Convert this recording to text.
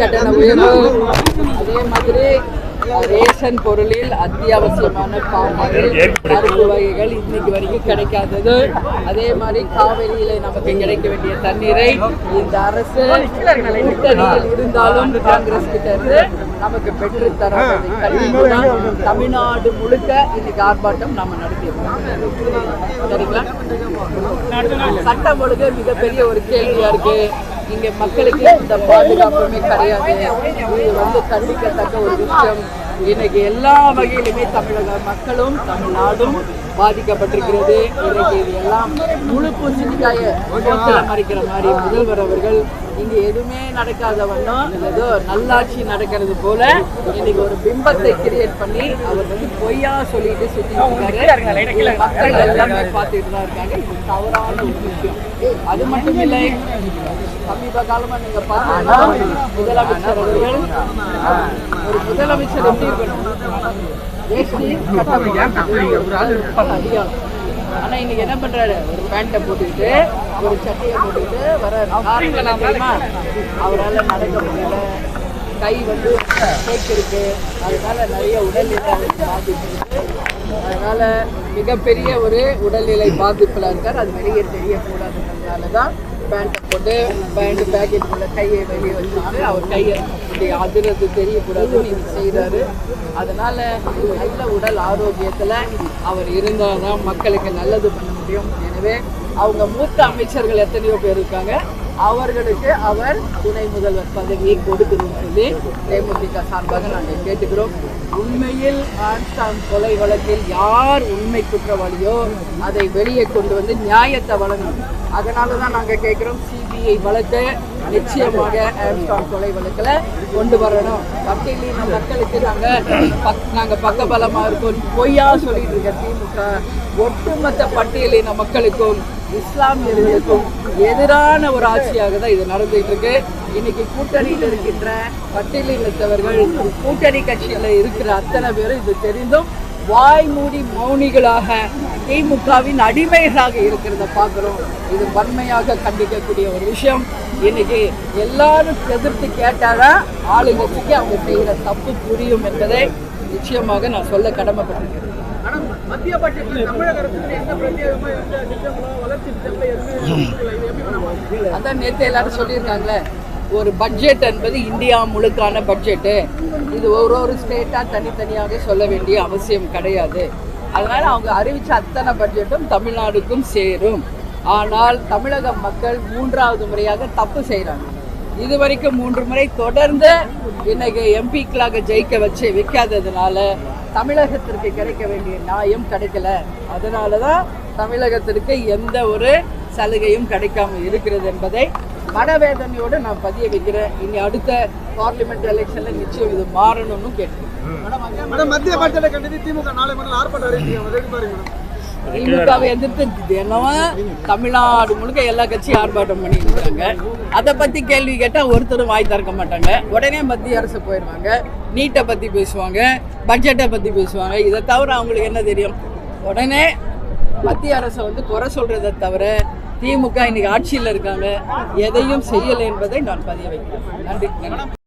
கட்டண உயர்வு. அதே மாதிரி ரேஷன் பொருளில் அத்தியாவசியமான பாமாயில் பருப்பு வகைகள் இன்னைக்கு வரைக்கும் கிடைக்காதது. அதே மாதிரி காவிரியில நமக்கு கிடைக்க வேண்டிய தண்ணீரை இந்த அரசு கூட்டணியில் இருந்தாலும் காங்கிரஸ் கிட்ட இருந்து நமக்கு பெற்று தராததை. தமிழ்நாடு முழுக்க இன்னைக்கு ஆர்ப்பாட்டம் நம்ம நடத்தியிருக்கோம். சரிங்களா? சட்டம் ஒழுங்கு மிகப்பெரிய ஒரு கேள்வியா இருக்கு. இங்க மக்களுக்கு இந்த பாதுகாப்புமே கிடையாது. இது வந்து கண்டிக்கத்தக்க ஒரு விஷயம். இன்னைக்கு எல்லா வகையிலுமே தமிழக மக்களும் தமிழ்நாடும் பாதிக்கப்பட்டிருக்கிறது. இன்னைக்கு இது எல்லாம் முழு முகத்துல மறைக்கிற மாதிரி முதல்வர் அவர்கள் இங்க எதுவுமே நடக்காத வண்ணம் ஏதோ நல்லாட்சி நடக்கிறது போல இன்னைக்கு ஒரு பிம்பத்தை கிரியேட் பண்ணி அவர் வந்து பொய்யா சொல்லிட்டு இதை மக்கள் எல்லாமே பார்த்துட்டு தான் இருக்காங்க. இது தவறான ஒரு விஷயம். அது மட்டும் இல்லை சமீப காலமா நீங்க பார்த்தீங்கன்னா முதலமைச்சர் அவர்கள் ஒரு முதலமைச்சர் எப்படி இருக்கணும்? வேஷ்டி கட்டணும் அதிகம் ஆனா இன்னைக்கு என்ன பண்றாரு? ஒரு பேண்ட்டை போட்டுக்கிட்டு ஒரு சட்டையை போட்டுக்கிட்டு வர காரணம் அவரால் நடக்க முடியல. கை வந்து தேக்கு இருக்கு. அதனால நிறைய உடல்நிலை பாதிப்பு அதனால மிகப்பெரிய ஒரு உடல்நிலை பாதிப்புல இருக்கார். அது வெளியே தெரியக்கூடாதுன்றதுனால தான் பேண்ட்டை போட்டு பேண்ட் பேக்கெட் உள்ள கையை வெளியே வச்சுட்டு அவர் கையை இப்படி அதிரது தெரியக்கூடாதுன்னு இது செய்கிறாரு அதனால் நல்ல உடல் ஆரோக்கியத்தில் அவர் இருந்தால் தான் மக்களுக்கு நல்லது பண்ண முடியும். எனவே அவங்க மூத்த அமைச்சர்கள் எத்தனையோ பேர் இருக்காங்க. அவர்களுக்கு அவர் துணை முதல்வர் பதவியை கொடுக்கணும்னு சொல்லி தேமுதிக சார்பாக நாங்கள் கேட்டுக்கிறோம். உண்மையில் ஆன்ஸ்டாங் கொலை வழக்கில் யார் உண்மை குற்றவாளியோ அதை வெளியே கொண்டு வந்து நியாயத்தை வழங்கணும். அதனால தான் நாங்கள் கேட்குறோம் சி சிபிஐ வளர்த்து நிச்சயமாக ஆம்ஸ்டாங் கொலை வழக்கில் கொண்டு வரணும். பட்டியலின மக்களுக்கு நாங்கள் பக் நாங்கள் பக்கபலமாக இருக்கோம். பொய்யா சொல்லிட்டு இருக்க திமுக ஒட்டுமொத்த பட்டியலின மக்களுக்கும் இஸ்லாமியர்களுக்கும் எதிரான ஒரு ஆட்சியாக தான் இது நடந்துட்டு இருக்கு. இன்னைக்கு கூட்டணியில் இருக்கின்ற பட்டியலினத்தவர்கள் கூட்டணி கட்சியில் இருக்கிற அத்தனை பேரும் இது தெரிந்தும் வாய் மூடி மௌனிகளாக திமுகவின் அடிமைகளாக இருக்கிறத பார்க்குறோம். இது வன்மையாக கண்டிக்கக்கூடிய ஒரு விஷயம். இன்னைக்கு எல்லாரும் எதிர்த்து கேட்டாதான் ஆளுங்கட்சிக்கு அவங்க செய்கிற தப்பு புரியும் என்பதை நிச்சயமாக நான் சொல்ல கடமைப்பட்டிருக்கிறேன். மத்திய பட்ஜெட்ல தமிழக அரசுக்கு எந்த திட்டங்களோ வளர்ச்சி திட்டங்களோ எதுவுமே அதான் நேற்று எல்லாரும் சொல்லியிருக்காங்களே ஒரு பட்ஜெட் என்பது இந்தியா முழுக்கான பட்ஜெட்டு இது ஒரு ஒரு ஸ்டேட்டாக தனித்தனியாக சொல்ல வேண்டிய அவசியம் கிடையாது. அதனால் அவங்க அறிவித்த அத்தனை பட்ஜெட்டும் தமிழ்நாடுக்கும் சேரும். ஆனால் தமிழக மக்கள் மூன்றாவது முறையாக தப்பு செய்கிறாங்க இது வரைக்கும் மூன்று முறை தொடர்ந்து இன்னைக்கு எம்பிக்களாக ஜெயிக்க வச்சு வைக்காததுனால தமிழகத்திற்கு கிடைக்க வேண்டிய நியாயம் கிடைக்கல. அதனால தான் தமிழகத்திற்கு எந்த ஒரு சலுகையும் கிடைக்காம இருக்கிறது என்பதை மனவேதனையோடு நான் பதிய வைக்கிறேன். இனி அடுத்த பார்லிமெண்ட் எலெக்ஷன்ல நிச்சயம் இது மாறணும்னு கேட்டேன் மேடம் மத்திய பட்ஜெட்டை கண்டித்து திமுக நாளை மறுநாள் ஆர்ப்பாட்டம் மேடம்? திமுகவை எதிர்த்து தினமும் தமிழ்நாடு முழுக்க எல்லா கட்சியும் ஆர்ப்பாட்டம் பண்ணிட்டு இருக்காங்க. அதை பத்தி கேள்வி கேட்டா ஒருத்தரும் வாய் திறக்க மாட்டாங்க. உடனே மத்திய அரசு போயிடுவாங்க. நீட்டை பத்தி பேசுவாங்க. பட்ஜெட்டை பத்தி பேசுவாங்க. இதை தவிர அவங்களுக்கு என்ன தெரியும்? உடனே மத்திய அரசை வந்து குறை சொல்றதை தவிர திமுக இன்னைக்கு ஆட்சியில் இருக்காங்க எதையும் செய்யலை என்பதை நான் பதிய வைக்கிறேன். நன்றி. நன்றி